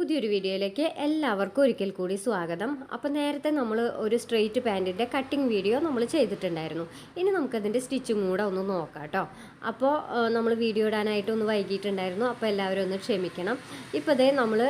പുതിയൊരു വീഡിയോയിലേക്ക് എല്ലാവർക്കും ഒരിക്കൽ കൂടി സ്വാഗതം. അപ്പോൾ നേരത്തെ നമ്മൾ ഒരു സ്ട്രെയിറ്റ് പാന്റിന്റെ കട്ടിങ് വീഡിയോ നമ്മൾ ചെയ്തിട്ടുണ്ടായിരുന്നു. ഇനി നമുക്കതിന്റെ സ്റ്റിച്ചും കൂടെ ഒന്ന് നോക്കാം കേട്ടോ അപ്പോൾ നമ്മൾ വീഡിയോ ഇടാനായിട്ട് ഒന്ന് വൈകിട്ടുണ്ടായിരുന്നു അപ്പോൾ എല്ലാവരും ഒന്ന് ക്ഷമിക്കണം. ഇപ്പോൾ അതേ നമ്മൾ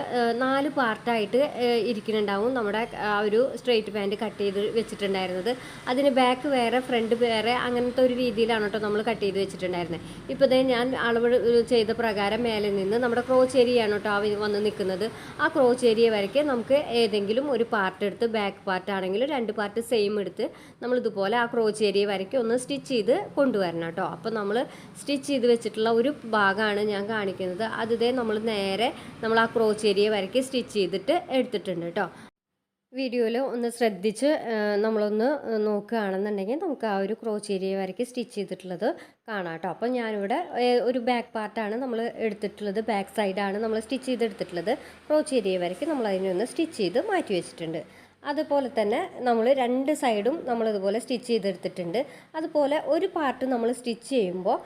നാല് പാർട്ടായിട്ട് ഇരിക്കുന്നുണ്ടാവും നമ്മുടെ ആ ഒരു സ്ട്രെയിറ്റ് പാന്റ് കട്ട് ചെയ്ത് വെച്ചിട്ടുണ്ടായിരുന്നത്. അതിന് ബാക്ക് വേറെ ഫ്രണ്ട് വേറെ അങ്ങനത്തെ ഒരു രീതിയിലാണ് കേട്ടോ നമ്മൾ കട്ട് ചെയ്ത് വെച്ചിട്ടുണ്ടായിരുന്നത്. ഇപ്പോൾ ഇതേ ഞാൻ അളവ് ചെയ്ത പ്രകാരം മേലെ നിന്ന് നമ്മുടെ ക്രോച്ച് ഏരിയയാണ് കേട്ടോ വന്ന് നിൽക്കുന്നത് ആ ക്രോച്ച് ഏരിയ വരയ്ക്ക് നമുക്ക് ഏതെങ്കിലും ഒരു പാർട്ട് എടുത്ത് ബാക്ക് പാർട്ട് ആണെങ്കിലും രണ്ട് പാർട്ട് സെയിം എടുത്ത് നമ്മൾ ഇതുപോലെ ആ ക്രോച്ച് ഏരിയ വരയ്ക്ക് ഒന്ന് സ്റ്റിച്ച് ചെയ്ത് കൊണ്ടുവരണം കേട്ടോ. അപ്പോൾ നമ്മൾ സ്റ്റിച്ച് ചെയ്ത് വെച്ചിട്ടുള്ള ഒരു ഭാഗമാണ് ഞാൻ കാണിക്കുന്നത്. അതിതേ നമ്മൾ നേരെ നമ്മൾ ആ ക്രോച്ച് ഏരിയ വരയ്ക്ക് സ്റ്റിച്ച് ചെയ്തിട്ട് എടുത്തിട്ടുണ്ട് കേട്ടോ. വീഡിയോയിൽ ഒന്ന് ശ്രദ്ധിച്ച് നമ്മളൊന്ന് നോക്കുകയാണെന്നുണ്ടെങ്കിൽ നമുക്ക് ആ ഒരു ക്രോച്ച് ഏരിയ വരയ്ക്ക് സ്റ്റിച്ച് ചെയ്തിട്ടുള്ളത് കാണാം കേട്ടോ. അപ്പോൾ ഞാനിവിടെ ഒരു ബാക്ക് പാർട്ടാണ് നമ്മൾ എടുത്തിട്ടുള്ളത്. ബാക്ക് സൈഡാണ് നമ്മൾ സ്റ്റിച്ച് ചെയ്തെടുത്തിട്ടുള്ളത്. ക്രോച്ച് ഏരിയ വരയ്ക്ക് നമ്മൾ അതിനൊന്ന് സ്റ്റിച്ച് ചെയ്ത് മാറ്റി വെച്ചിട്ടുണ്ട്. അതുപോലെ തന്നെ നമ്മൾ രണ്ട് സൈഡും നമ്മളിതുപോലെ സ്റ്റിച്ച് ചെയ്തെടുത്തിട്ടുണ്ട്. അതുപോലെ ഒരു പാർട്ട് നമ്മൾ സ്റ്റിച്ച് ചെയ്യുമ്പോൾ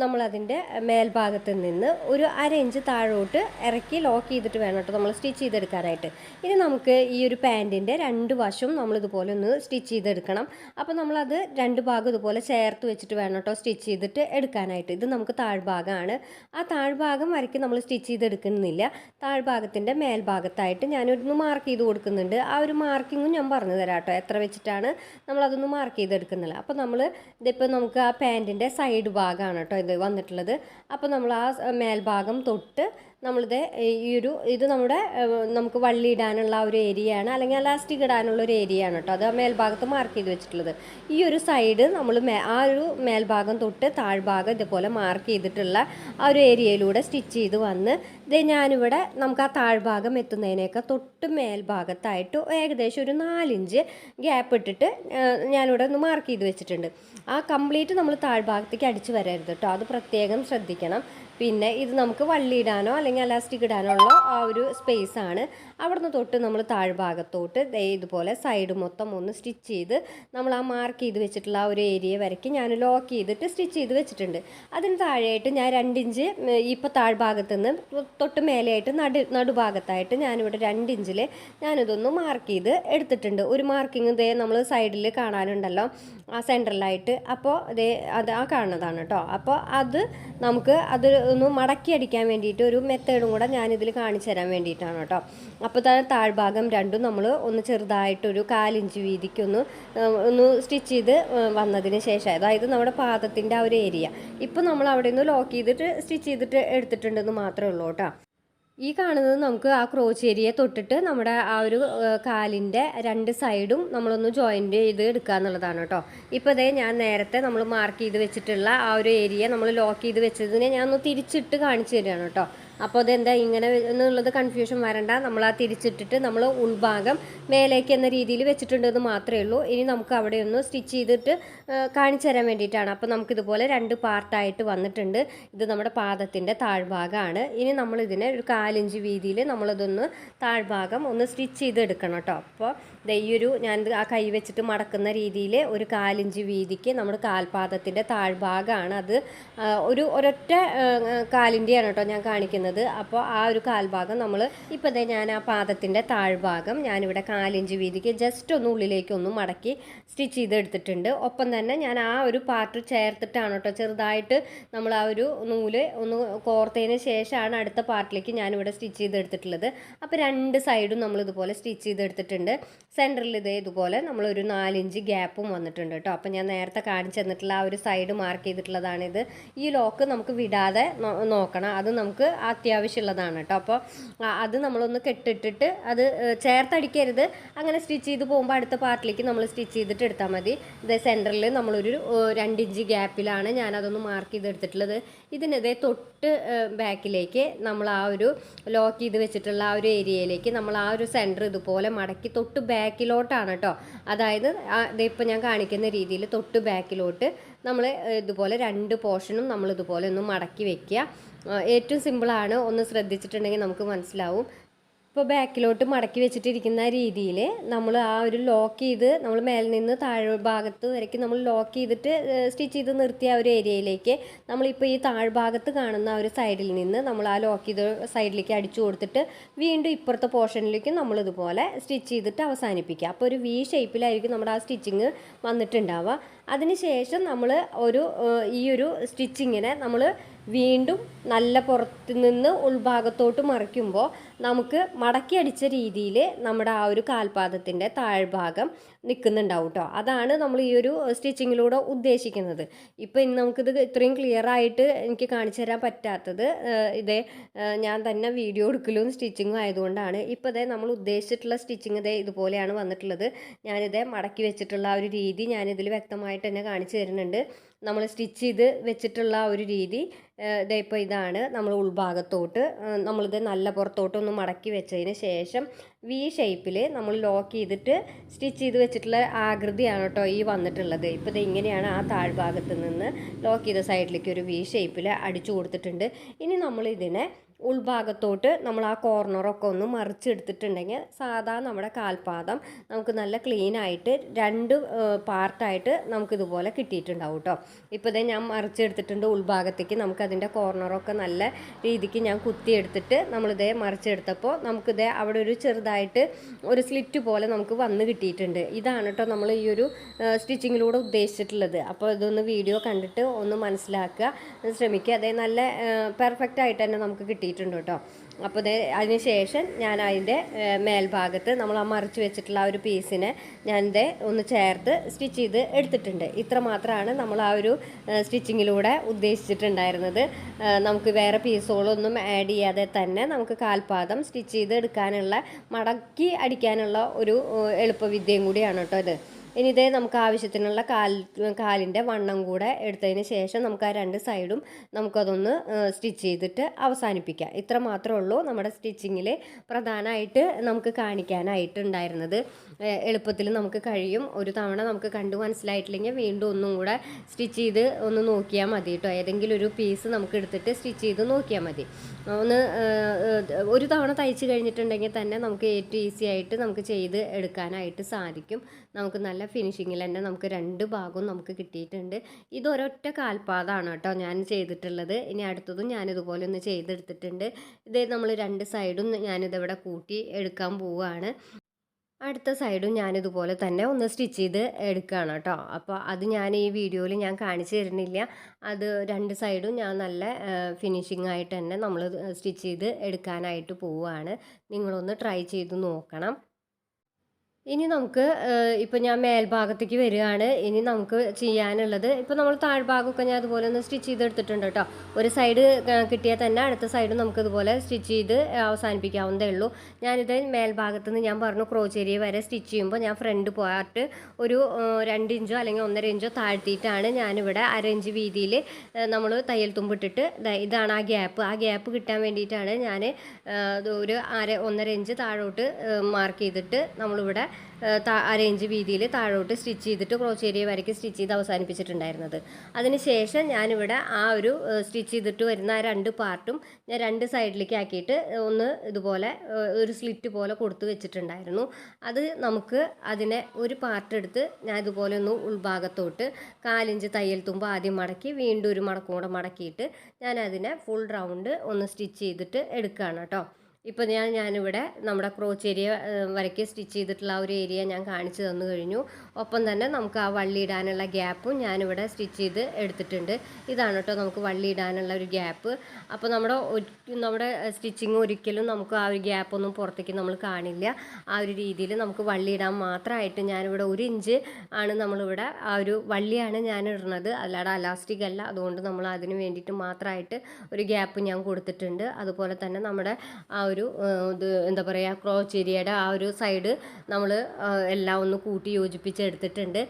നമ്മളതിന്റെ മേൽഭാഗത്ത് നിന്ന് ഒരു അര ഇഞ്ച് താഴോട്ട് ഇറക്കി ലോക്ക് ചെയ്തിട്ട് വേണം കേട്ടോ നമ്മൾ സ്റ്റിച്ച് ചെയ്തെടുക്കാനായിട്ട്. ഇനി നമുക്ക് ഈ ഒരു പാന്റിന്റെ രണ്ട് വശവും നമ്മളിതുപോലെ ഒന്ന് സ്റ്റിച്ച് ചെയ്തെടുക്കണം. അപ്പോൾ നമ്മളത് രണ്ട് ഭാഗം ഇതുപോലെ ചേർത്ത് വെച്ചിട്ട് വേണം കേട്ടോ സ്റ്റിച്ച് ചെയ്തിട്ട് എടുക്കാനായിട്ട്. ഇത് നമുക്ക് താഴ്ഭാഗമാണ്. ആ താഴ്ഭാഗം വരയ്ക്ക് നമ്മൾ സ്റ്റിച്ച് ചെയ്തെടുക്കുന്നില്ല. താഴ്ഭാഗത്തിന്റെ മേൽഭാഗത്തായിട്ട് ഞാനൊന്ന് മാർക്ക് ചെയ്ത് കൊടുക്കുന്നുണ്ട്. ആ ഒരു മാർക്കിങ്ങും ഞാൻ പറഞ്ഞു തരാം കേട്ടോ. എത്ര വെച്ചിട്ടാണ് നമ്മളതൊന്ന് മാർക്ക് ചെയ്തെടുക്കുന്നില്ല അപ്പോൾ നമ്മൾ ഇതിപ്പോൾ നമുക്ക് ആ പാന്റിന്റെ സൈഡ് ഭാഗമാണ് കേട്ടോ ഇത് വന്നിട്ടുള്ളത്. അപ്പോൾ നമ്മൾ ആ മേൽഭാഗം തൊട്ട് നമ്മളിത് ഈ ഒരു ഇത് നമ്മുടെ നമുക്ക് വള്ളി ഇടാനുള്ള ഒരു ഏരിയ ആണ്. അല്ലെങ്കിൽ അലാസ്റ്റിക് ഇടാനുള്ള ഒരു ഏരിയ ആണ് കേട്ടോ അത് മേൽഭാഗത്ത് മാർക്ക് ചെയ്ത് വെച്ചിട്ടുള്ളത്. ഈ ഒരു സൈഡ് നമ്മൾ ആ ഒരു മേൽഭാഗം തൊട്ട് താഴ്ഭാഗം ഇതുപോലെ മാർക്ക് ചെയ്തിട്ടുള്ള ആ ഒരു ഏരിയയിലൂടെ സ്റ്റിച്ച് ചെയ്ത് വന്ന് ഇത് ഞാനിവിടെ നമുക്ക് ആ താഴ്ഭാഗം എത്തുന്നതിനേക്കാൾ തൊട്ട് മേൽഭാഗത്തായിട്ട് ഏകദേശം ഒരു നാലിഞ്ച് ഗ്യാപ്പ് ഇട്ടിട്ട് ഞാനിവിടെ ഒന്ന് മാർക്ക് ചെയ്ത് വെച്ചിട്ടുണ്ട്. ആ കംപ്ലീറ്റ് നമ്മൾ താഴ്ഭാഗത്തേക്ക് അടിച്ച് വരരുത് കേട്ടോ അത് പ്രത്യേകം ശ്രദ്ധിക്കണം. പിന്നെ ഇത് നമുക്ക് വള്ളി ഇടാനോ അല്ലെങ്കിൽ അലാസ്റ്റിക് ഇടാനോ ഉള്ള ആ ഒരു സ്പേസ് ആണ്. അവിടുന്ന് തൊട്ട് നമ്മൾ താഴ്ഭാഗത്തോട്ട് ഇതുപോലെ സൈഡ് മൊത്തം ഒന്ന് സ്റ്റിച്ച് ചെയ്ത് നമ്മൾ ആ മാർക്ക് ചെയ്ത് വെച്ചിട്ടുള്ള ആ ഒരു ഏരിയ വരയ്ക്ക് ഞാൻ ലോക്ക് ചെയ്തിട്ട് സ്റ്റിച്ച് ചെയ്ത് വെച്ചിട്ടുണ്ട്. അതിന് താഴെയായിട്ട് ഞാൻ രണ്ടിഞ്ച് ഇപ്പോൾ താഴ്ഭാഗത്ത് നിന്ന് തൊട്ട് മേലെയായിട്ട് നടു നടുഭാഗത്തായിട്ട് ഞാനിവിടെ രണ്ടിഞ്ചിൽ ഞാനിതൊന്ന് മാർക്ക് ചെയ്ത് എടുത്തിട്ടുണ്ട്. ഒരു മാർക്കിങ് ഇതേ നമ്മൾ സൈഡിൽ കാണാനുണ്ടല്ലോ. ആ സെന്ററിലായിട്ട് അപ്പോൾ ഇതേ അത് ആ കാണുന്നതാണ് കേട്ടോ അപ്പോൾ അത് നമുക്ക് അത് ഒന്ന് മടക്കി അടിക്കാൻ വേണ്ടിയിട്ട് ഒരു മെത്തേഡും കൂടെ ഞാനിതിൽ കാണിച്ചു തരാൻ വേണ്ടിയിട്ടാണ് കേട്ടോ അപ്പോൾ തന്നെ താഴ്ഭാഗം രണ്ടും നമ്മൾ ഒന്ന് ചെറുതായിട്ടൊരു കാലിഞ്ച് വീതിക്കൊന്ന് ഒന്ന് സ്റ്റിച്ച് ചെയ്ത് വന്നതിന് ശേഷം അതായത് നമ്മുടെ പാദത്തിന്റെ ആ ഒരു ഏരിയ. ഇപ്പോൾ നമ്മൾ അവിടെ നിന്ന് ലോക്ക് ചെയ്തിട്ട് സ്റ്റിച്ച് ചെയ്തിട്ട് എടുത്തിട്ടുണ്ടെന്ന് മാത്രമേ ഉള്ളൂ കേട്ടോ. ഈ കാണുന്നത് നമുക്ക് ആ ക്രോച്ച് ഏരിയ തൊട്ടിട്ട് നമ്മുടെ ആ ഒരു കാലിന്റെ രണ്ട് സൈഡും നമ്മളൊന്ന് ജോയിന്റ് ചെയ്ത് എടുക്കുക എന്നുള്ളതാണ് കേട്ടോ. ഇപ്പോൾ ഇതേ ഞാൻ നേരത്തെ നമ്മൾ മാർക്ക് ചെയ്ത് വെച്ചിട്ടുള്ള ആ ഒരു ഏരിയ നമ്മൾ ലോക്ക് ചെയ്ത് വെച്ചതിനെ ഞാൻ ഒന്ന് തിരിച്ചിട്ട് കാണിച്ചു തരികയാണ് കേട്ടോ. അപ്പോൾ അതെന്താ ഇങ്ങനെ എന്നുള്ളത് കൺഫ്യൂഷൻ വരണ്ട. നമ്മൾ ആ തിരിച്ചിട്ടിട്ട് നമ്മൾ ഉൾഭാഗം മേലേക്ക് എന്ന രീതിയിൽ വെച്ചിട്ടുണ്ടെന്ന് മാത്രമേ ഉള്ളൂ. ഇനി നമുക്ക് അവിടെ ഒന്ന് സ്റ്റിച്ച് ചെയ്തിട്ട് കാണിച്ചു തരാൻ വേണ്ടിയിട്ടാണ്. അപ്പോൾ നമുക്കിതുപോലെ രണ്ട് പാർട്ടായിട്ട് വന്നിട്ടുണ്ട്. ഇത് നമ്മുടെ പാദത്തിന്റെ താഴ്ഭാഗമാണ് ഇനി നമ്മളിതിനെ ഒരു കാലിഞ്ച് വീതിയിൽ നമ്മളിതൊന്ന് താഴ്ഭാഗം ഒന്ന് സ്റ്റിച്ച് ചെയ്തെടുക്കണം കേട്ടോ. അപ്പോൾ ദേ ഈ ഒരു ഞാൻ ആ കൈ വെച്ചിട്ട് മടക്കുന്ന രീതിയിൽ ഒരു കാലിഞ്ച് വീതിക്ക് നമ്മുടെ കാൽപാദത്തിന്റെ താഴ്ഭാഗമാണ് അത്. ഒരു ഒരൊറ്റ കാലിന്റെയാണ് കേട്ടോ ഞാൻ കാണിക്കുന്നത്. അപ്പോൾ ആ ഒരു കാൽഭാഗം നമ്മൾ ഇപ്പോൾ ദേ ഞാൻ ആ പാദത്തിന്റെ താഴ്ഭാഗം ഞാനിവിടെ കാലിഞ്ച് വീതിക്ക് ജസ്റ്റ് ഒന്ന് ഉള്ളിലേക്കൊന്ന് മടക്കി സ്റ്റിച്ച് ചെയ്തെടുത്തിട്ടുണ്ട്. ഒപ്പം തന്നെ ഞാൻ ആ ഒരു പാർട്ട് ചേർത്തിട്ടാണ് കേട്ടോ ചെറുതായിട്ട് നമ്മൾ ആ ഒരു നൂൽ ഒന്ന് കോർത്തതിന് ശേഷമാണ് അടുത്ത പാർട്ടിലേക്ക് ഞാനിവിടെ സ്റ്റിച്ച് ചെയ്തെടുത്തിട്ടുള്ളത്. അപ്പോൾ രണ്ട് സൈഡും നമ്മൾ ഇതുപോലെ സ്റ്റിച്ച് ചെയ്തെടുത്തിട്ടുണ്ട്. സെന്ററിൽ ഇതേ ഇതുപോലെ നമ്മൾ നമ്മളൊരു നാലിഞ്ച് ഗ്യാപ്പും വന്നിട്ടുണ്ട് കേട്ടോ. അപ്പോൾ ഞാൻ നേരത്തെ കാണിച്ചു തന്നിട്ടുള്ള ആ ഒരു സൈഡ് മാർക്ക് ചെയ്തിട്ടുള്ളതാണിത് ഈ ലോക്ക് നമുക്ക് വിടാതെ നോക്കണം. അത് നമുക്ക് അത്യാവശ്യമുള്ളതാണ് കേട്ടോ. അപ്പോൾ അത് നമ്മളൊന്ന് കെട്ടിട്ടിട്ട് അത് ചേർത്തടിക്കരുത്. അങ്ങനെ സ്റ്റിച്ച് ചെയ്ത് പോകുമ്പോൾ അടുത്ത പാർട്ടിലേക്ക് നമ്മൾ സ്റ്റിച്ച് ചെയ്തിട്ട് എടുത്താൽ മതി. ഇത് സെന്ററിൽ നമ്മളൊരു രണ്ടിഞ്ച് ഗ്യാപ്പിലാണ് ഞാനതൊന്ന് മാർക്ക് ചെയ്തെടുത്തിട്ടുള്ളത്. ഇതിനിതേ തൊട്ട് ബാക്കിലേക്ക് നമ്മൾ ആ ഒരു ലോക്ക് ചെയ്ത് വെച്ചിട്ടുള്ള ആ ഒരു ഏരിയയിലേക്ക് നമ്മൾ ആ ഒരു സെന്റർ ഇതുപോലെ മടക്കി തൊട്ട് ബാക്കിലോട്ടാണ് കേട്ടോ. അതായത് ഇപ്പോൾ ഞാൻ കാണിക്കുന്ന രീതിയിൽ തൊട്ട് ബാക്കിലോട്ട് നമ്മൾ ഇതുപോലെ രണ്ട് പോർഷനും നമ്മൾ ഇതുപോലെ ഒന്ന് മടക്കി വെക്കുക. ഏറ്റവും സിമ്പിളാണ്. ഒന്ന് ശ്രദ്ധിച്ചിട്ടുണ്ടെങ്കിൽ നമുക്ക് മനസ്സിലാവും. ഇപ്പോൾ ബാക്കിലോട്ട് മടക്കി വെച്ചിട്ടിരിക്കുന്ന രീതിയിൽ നമ്മൾ ആ ഒരു ലോക്ക് ചെയ്ത് നമ്മൾ മേലിൽ നിന്ന് താഴെ ഭാഗത്ത് വരയ്ക്ക് നമ്മൾ ലോക്ക് ചെയ്തിട്ട് സ്റ്റിച്ച് ചെയ്ത് നിർത്തിയ ആ ഒരു ഏരിയയിലേക്ക് നമ്മളിപ്പോൾ ഈ താഴ്ഭാഗത്ത് കാണുന്ന ആ ഒരു സൈഡിൽ നിന്ന് നമ്മൾ ആ ലോക്ക് ചെയ്ത് സൈഡിലേക്ക് അടിച്ചു കൊടുത്തിട്ട് വീണ്ടും ഇപ്പുറത്തെ പോർഷനിലേക്ക് നമ്മളിതുപോലെ സ്റ്റിച്ച് ചെയ്തിട്ട് അവസാനിപ്പിക്കുക. അപ്പോൾ ഒരു വി ഷേപ്പിലായിരിക്കും നമ്മുടെ ആ സ്റ്റിച്ചിങ് വന്നിട്ടുണ്ടാവുക. അതിനുശേഷം നമ്മൾ ഒരു ഈ ഒരു സ്റ്റിച്ചിങ്ങിനെ നമ്മൾ വീണ്ടും നല്ല പുറത്ത് നിന്ന് ഉൾഭാഗത്തോട്ട് മറിക്കുമ്പോൾ നമുക്ക് മടക്കി അടിച്ച രീതിയിൽ നമ്മുടെ ആ ഒരു കാൽപാദത്തിന്റെ താഴ്ഭാഗം നിൽക്കുന്നുണ്ടാവും കേട്ടോ അതാണ് നമ്മൾ ഈ ഒരു സ്റ്റിച്ചിങ്ങിലൂടെ ഉദ്ദേശിക്കുന്നത്. ഇപ്പോൾ ഇന്ന് നമുക്കിത് ഇത്രയും ക്ലിയർ ആയിട്ട് എനിക്ക് കാണിച്ചു തരാൻ പറ്റാത്തത് ഇതേ ഞാൻ തന്നെ വീഡിയോ എടുക്കലും സ്റ്റിച്ചിങ്ങും ആയതുകൊണ്ടാണ്. ഇപ്പോൾ ഇതേ നമ്മൾ ഉദ്ദേശിച്ചിട്ടുള്ള സ്റ്റിച്ചിങ് ഇതേ ഇതുപോലെയാണ് വന്നിട്ടുള്ളത്. ഞാനിതേ മടക്കി വെച്ചിട്ടുള്ള ആ ഒരു രീതി ഞാനിതിൽ വ്യക്തമായിട്ട് തന്നെ കാണിച്ചു തരുന്നുണ്ട്. നമ്മൾ സ്റ്റിച്ച് ചെയ്ത് വെച്ചിട്ടുള്ള ഒരു രീതി ഇതേ ഇപ്പോൾ ഇതാണ് നമ്മൾ ഉൾഭാഗത്തോട്ട്. നമ്മളിത് നല്ല പുറത്തോട്ടൊന്ന് മടക്കി വെച്ചതിന് ശേഷം വി ഷേപ്പിൽ നമ്മൾ ലോക്ക് ചെയ്തിട്ട് സ്റ്റിച്ച് ചെയ്ത് വെച്ചിട്ടുള്ള ആകൃതിയാണ് കേട്ടോ ഈ വന്നിട്ടുള്ളത്. ഇപ്പോൾ ഇത് ഇങ്ങനെയാണ് ആ താഴ്ഭാഗത്ത് നിന്ന് ലോക്ക് ചെയ്ത സൈഡിലേക്ക് ഒരു വി ഷേപ്പിൽ അടിച്ചു കൊടുത്തിട്ടുണ്ട്. ഇനി നമ്മൾ ഇതിനെ ഉൾഭാഗത്തോട്ട് നമ്മൾ ആ കോർണറൊക്കെ ഒന്ന് മറിച്ചെടുത്തിട്ടുണ്ടെങ്കിൽ സാധാ നമ്മുടെ കാൽപാദം നമുക്ക് നല്ല ക്ലീൻ ആയിട്ട് രണ്ട് പാർട്ടായിട്ട് നമുക്കിതുപോലെ കിട്ടിയിട്ടുണ്ടാവും കേട്ടോ ഇപ്പോൾ ഇതേ ഞാൻ മറിച്ചെടുത്തിട്ടുണ്ട് ഉൾഭാഗത്തേക്ക്. നമുക്കതിന്റെ കോർണറൊക്കെ നല്ല രീതിക്ക് ഞാൻ കുത്തിയെടുത്തിട്ട് നമ്മളിതേ മറിച്ചെടുത്തപ്പോൾ നമുക്കിതേ അവിടെ ഒരു ചെറുതായിട്ട് ഒരു സ്ലിറ്റ് പോലെ നമുക്ക് വന്ന് കിട്ടിയിട്ടുണ്ട്. ഇതാണ് കേട്ടോ നമ്മൾ ഈ ഒരു സ്റ്റിച്ചിങ്ങിലൂടെ ഉദ്ദേശിച്ചിട്ടുള്ളത്. അപ്പോൾ ഇതൊന്ന് വീഡിയോ കണ്ടിട്ട് ഒന്ന് മനസ്സിലാക്കുക. ശ്രമിക്കുക. അതേ നല്ല പെർഫെക്റ്റ് ആയിട്ട് തന്നെ നമുക്ക് കിട്ടിയിട്ടുണ്ട് കേട്ടോ. അപ്പോൾ ഇത് അതിന് ഞാൻ അതിന്റെ മേൽഭാഗത്ത് നമ്മൾ ആ മറിച്ച് വെച്ചിട്ടുള്ള ആ ഒരു പീസിനെ ഞാൻ ഇത് ഒന്ന് ചേർത്ത് സ്റ്റിച്ച് ചെയ്ത് എടുത്തിട്ടുണ്ട്. ഇത്ര മാത്രമാണ് നമ്മൾ ആ ഒരു സ്റ്റിച്ചിങ്ങിലൂടെ ഉദ്ദേശിച്ചിട്ടുണ്ടായിരുന്നത്. നമുക്ക് വേറെ പീസുകളൊന്നും ആഡ് ചെയ്യാതെ തന്നെ നമുക്ക് കാൽപാദം സ്റ്റിച്ച് ചെയ്ത് എടുക്കാനുള്ള മടക്കി അടിക്കാനുള്ള ഒരു എളുപ്പവിദ്യയും കൂടിയാണ് കേട്ടോ ഇത്. ഇനി ഇതേ നമുക്ക് ആവശ്യത്തിനുള്ള കാൽ കാലിന്റെ വണ്ണം കൂടെ എടുത്തതിന് ശേഷം നമുക്ക് ആ രണ്ട് സൈഡും നമുക്കതൊന്ന് സ്റ്റിച്ച് ചെയ്തിട്ട് അവസാനിപ്പിക്കാം. ഇത്ര മാത്രമേ ഉള്ളൂ നമ്മുടെ സ്റ്റിച്ചിങ്ങിൽ പ്രധാനമായിട്ട് നമുക്ക് കാണിക്കാനായിട്ടുണ്ടായിരുന്നത്. എളുപ്പത്തിൽ നമുക്ക് കഴിയും. ഒരു തവണ നമുക്ക് കണ്ടു മനസ്സിലായിട്ടില്ലെങ്കിൽ വീണ്ടും ഒന്നും കൂടെ സ്റ്റിച്ച് ചെയ്ത് ഒന്ന് നോക്കിയാൽ മതി കേട്ടോ. ഏതെങ്കിലും ഒരു പീസ് നമുക്ക് എടുത്തിട്ട് സ്റ്റിച്ച് ചെയ്ത് നോക്കിയാൽ മതി. ഒന്ന് ഒരു തവണ തയ്ച്ച് കഴിഞ്ഞിട്ടുണ്ടെങ്കിൽ തന്നെ നമുക്ക് ഏറ്റവും ഈസി ആയിട്ട് നമുക്ക് ചെയ്ത് എടുക്കാനായിട്ട് സാധിക്കും. നമുക്ക് നല്ല ഫിനിഷിങ്ങിൽ തന്നെ നമുക്ക് രണ്ട് ഭാഗവും നമുക്ക് കിട്ടിയിട്ടുണ്ട്. ഇത് കാൽപാദമാണ് കേട്ടോ ഞാൻ ചെയ്തിട്ടുള്ളത്. ഇനി അടുത്തതും ഞാനിതുപോലെ ഒന്ന് ചെയ്തെടുത്തിട്ടുണ്ട്. ഇതേ നമ്മൾ രണ്ട് സൈഡും ഞാനിതിവിടെ കൂട്ടി എടുക്കാൻ പോവുകയാണ്. അടുത്ത സൈഡും ഞാനിതുപോലെ തന്നെ ഒന്ന് സ്റ്റിച്ച് ചെയ്ത് എടുക്കുകയാണ് കേട്ടോ. അപ്പോൾ അത് ഞാൻ ഈ വീഡിയോയിൽ ഞാൻ കാണിച്ചു തരുന്നില്ല. അത് രണ്ട് സൈഡും ഞാൻ നല്ല ഫിനിഷിംഗ് ആയിട്ട് തന്നെ നമ്മൾ സ്റ്റിച്ച് ചെയ്ത് എടുക്കാനായിട്ട് പോവുകയാണ്. നിങ്ങളൊന്ന് ട്രൈ ചെയ്ത് നോക്കണം. ഇനി നമുക്ക് ഇപ്പം ഞാൻ മേൽഭാഗത്തേക്ക് വരികയാണ്. ഇനി നമുക്ക് ചെയ്യാനുള്ളത് ഇപ്പം നമ്മൾ താഴ്ഭാഗമൊക്കെ ഞാൻ അതുപോലെ ഒന്ന് സ്റ്റിച്ച് ചെയ്തെടുത്തിട്ടുണ്ട് കേട്ടോ. ഒരു സൈഡ് കിട്ടിയാൽ തന്നെ അടുത്ത സൈഡ് നമുക്ക് ഇതുപോലെ സ്റ്റിച്ച് ചെയ്ത് അവസാനിപ്പിക്കാവുന്നതേ ഉള്ളൂ. ഞാനിത് മേൽഭാഗത്ത് നിന്ന് ഞാൻ പറഞ്ഞു ക്രോച്ചേരിയ വരെ സ്റ്റിച്ച് ചെയ്യുമ്പോൾ ഞാൻ ഫ്രണ്ട് പോയിട്ട് ഒരു രണ്ട് ഇഞ്ചോ അല്ലെങ്കിൽ ഒന്നര ഇഞ്ചോ താഴ്ത്തിയിട്ടാണ് ഞാനിവിടെ അര ഇഞ്ച് വീതിയിൽ നമ്മൾ തയ്യൽ തുമ്പിട്ടിട്ട് ഇതാണ് ആ ഗ്യാപ്പ്. ആ ഗ്യാപ്പ് കിട്ടാൻ വേണ്ടിയിട്ടാണ് ഞാൻ ഒരു അര ഒന്നര ഇഞ്ച് താഴോട്ട് മാർക്ക് ചെയ്തിട്ട് നമ്മളിവിടെ അര വീതിയിൽ താഴോട്ട് സ്റ്റിച്ച് ചെയ്തിട്ട് ക്രോച്ചേരിയ വരയ്ക്ക് സ്റ്റിച്ച് ചെയ്ത് അവസാനിപ്പിച്ചിട്ടുണ്ടായിരുന്നത്. അതിനുശേഷം ഞാനിവിടെ ആ ഒരു സ്റ്റിച്ച് ചെയ്തിട്ട് വരുന്ന ആ രണ്ട് പാർട്ടും ഞാൻ രണ്ട് സൈഡിലേക്ക് ആക്കിയിട്ട് ഒന്ന് ഇതുപോലെ ഒരു സ്ലിറ്റ് പോലെ കൊടുത്ത് വെച്ചിട്ടുണ്ടായിരുന്നു. അത് നമുക്ക് അതിനെ ഒരു പാർട്ട് എടുത്ത് ഞാൻ ഇതുപോലെ ഒന്ന് ഉൾഭാഗത്തോട്ട് കാലിഞ്ച് തയ്യൽ തുമ്പ് ആദ്യം മടക്കി വീണ്ടും ഒരു മടക്കും കൂടെ മടക്കിയിട്ട് ഞാൻ അതിനെ ഫുൾ റൗണ്ട് ഒന്ന് സ്റ്റിച്ച് ചെയ്തിട്ട് എടുക്കുകയാണ് കേട്ടോ. ഇപ്പോൾ ഞാൻ ഞാനിവിടെ നമ്മുടെ ക്രോച്ച് ഏരിയ വരയ്ക്ക് സ്റ്റിച്ച് ചെയ്തിട്ടുള്ള ആ ഒരു ഏരിയ ഞാൻ കാണിച്ചു തന്നു കഴിഞ്ഞു. ഒപ്പം തന്നെ നമുക്ക് ആ വള്ളി ഇടാനുള്ള ഗ്യാപ്പും ഞാനിവിടെ സ്റ്റിച്ച് ചെയ്ത് എടുത്തിട്ടുണ്ട്. ഇതാണ് കേട്ടോ നമുക്ക് വള്ളി ഇടാനുള്ള ഒരു ഗ്യാപ്പ്. അപ്പോൾ നമ്മുടെ നമ്മുടെ സ്റ്റിച്ചിങ് ഒരിക്കലും നമുക്ക് ആ ഒരു ഗ്യാപ്പൊന്നും പുറത്തേക്ക് നമ്മൾ കാണില്ല. ആ ഒരു രീതിയിൽ നമുക്ക് വള്ളി ഇടാൻ മാത്രമായിട്ട് ഞാനിവിടെ ഒരു ഇഞ്ച് ആണ് നമ്മളിവിടെ ആ ഒരു വള്ളിയാണ് ഞാൻ ഇടുന്നത് അല്ലാതെ അലാസ്റ്റിക് അല്ല. അതുകൊണ്ട് നമ്മൾ അതിന് വേണ്ടിയിട്ട് മാത്രമായിട്ട് ഒരു ഗ്യാപ്പ് ഞാൻ കൊടുത്തിട്ടുണ്ട്. അതുപോലെ തന്നെ നമ്മുടെ ആ ഒരു എന്താ പറയുക ക്രോച്ചേരിയയുടെ ആ ഒരു സൈഡ് നമ്മൾ എല്ലാം ഒന്ന് കൂട്ടി യോജിപ്പിച്ചെടുത്തിട്ടുണ്ട് ഏഹ്,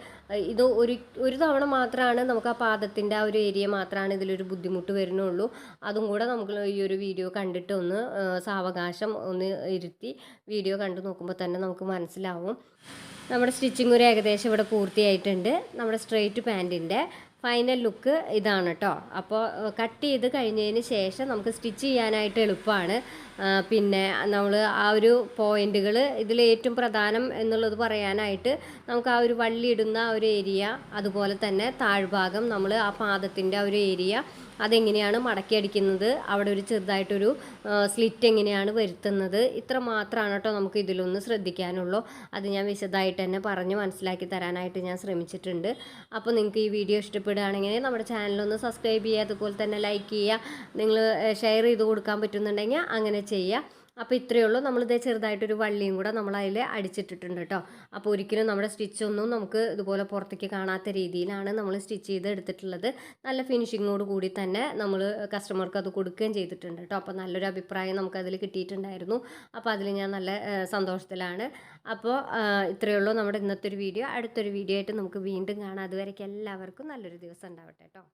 ഇത് ഒരു ഒരു തവണ മാത്രമാണ് നമുക്ക് ആ പാദത്തിന്റെ ആ ഒരു ഏരിയ മാത്രമാണ് ഇതിലൊരു ബുദ്ധിമുട്ട് വരുന്നുള്ളൂ. അതും കൂടെ നമുക്ക് ഈ ഒരു വീഡിയോ കണ്ടിട്ട് ഒന്ന് സാവകാശം ഒന്ന് ഇരുത്തി വീഡിയോ കണ്ടു നോക്കുമ്പോൾ തന്നെ നമുക്ക് മനസ്സിലാവും. നമ്മുടെ സ്റ്റിച്ചിങ് ഒരു ഏകദേശം ഇവിടെ പൂർത്തിയായിട്ടുണ്ട്. നമ്മുടെ സ്ട്രെയിറ്റ് പാന്റിന്റെ ഫൈനൽ ലുക്ക് ഇതാണ് കേട്ടോ അപ്പോൾ കട്ട് ചെയ്ത് കഴിഞ്ഞതിന് ശേഷം നമുക്ക് സ്റ്റിച്ച് ചെയ്യാനായിട്ട് എളുപ്പമാണ് പിന്നെ നമ്മൾ ആ ഒരു പോയിന്റുകൾ ഇതിൽ ഏറ്റവും പ്രധാനം എന്നുള്ളത് പറയാനായിട്ട് നമുക്ക് ആ ഒരു വള്ളി ഇടുന്ന ഒരു ഏരിയ അതുപോലെ തന്നെ താഴ്ഭാഗം നമ്മൾ ആ പാദത്തിന്റെ ആ ഒരു ഏരിയ അതെങ്ങനെയാണ് മടക്കി അടിക്കുന്നത്? അവിടെ ഒരു ചെറുതായിട്ടൊരു സ്ലിറ്റ് എങ്ങനെയാണ് വരുത്തുന്നത്? ഇത്ര മാത്രമാണ് കേട്ടോ നമുക്ക് ഇതിലൊന്ന് ശ്രദ്ധിക്കാനുള്ളൂ. അത് ഞാൻ വിശദമായിട്ട് തന്നെ പറഞ്ഞ് മനസ്സിലാക്കി തരാനായിട്ട് ഞാൻ ശ്രമിച്ചിട്ടുണ്ട്. അപ്പോൾ നിങ്ങൾക്ക് ഈ വീഡിയോ ഇഷ്ടപ്പെടുകയാണെങ്കിൽ നമ്മുടെ ചാനലൊന്ന് സബ്സ്ക്രൈബ് ചെയ്യുക അതുപോലെ തന്നെ ലൈക്ക് ചെയ്യുക. നിങ്ങൾ ഷെയർ ചെയ്ത് കൊടുക്കാൻ പറ്റുന്നുണ്ടെങ്കിൽ അങ്ങനെ ചെയ്യുക. അപ്പോൾ ഇത്രയേ ഉള്ളൂ. നമ്മൾ ഇതേ ചെറുതായിട്ടൊരു വള്ളിയും കൂടെ നമ്മൾ അതിൽ അടിച്ചിട്ടിട്ടുണ്ട് കേട്ടോ അപ്പോൾ ഒരിക്കലും നമ്മുടെ സ്റ്റിച്ചൊന്നും നമുക്ക് ഇതുപോലെ പുറത്തേക്ക് കാണാത്ത രീതിയിലാണ് നമ്മൾ സ്റ്റിച്ച് ചെയ്ത് എടുത്തിട്ടുള്ളത്. നല്ല ഫിനിഷിങ്ങോട് കൂടി തന്നെ നമ്മൾ കസ്റ്റമർക്ക് അത് കൊടുക്കുകയും ചെയ്തിട്ടുണ്ട് കേട്ടോ അപ്പോൾ നല്ലൊരു അഭിപ്രായം നമുക്കതിൽ കിട്ടിയിട്ടുണ്ടായിരുന്നു. അപ്പോൾ അതിൽ ഞാൻ നല്ല സന്തോഷത്തിലാണ്. അപ്പോൾ ഇത്രയേ ഉള്ളൂ നമ്മുടെ ഇന്നത്തെ ഒരു വീഡിയോ. അടുത്തൊരു വീഡിയോ ആയിട്ട് നമുക്ക് വീണ്ടും കാണാം. അതുവരേക്കും എല്ലാവർക്കും നല്ലൊരു ദിവസം ഉണ്ടാവട്ടെ കേട്ടോ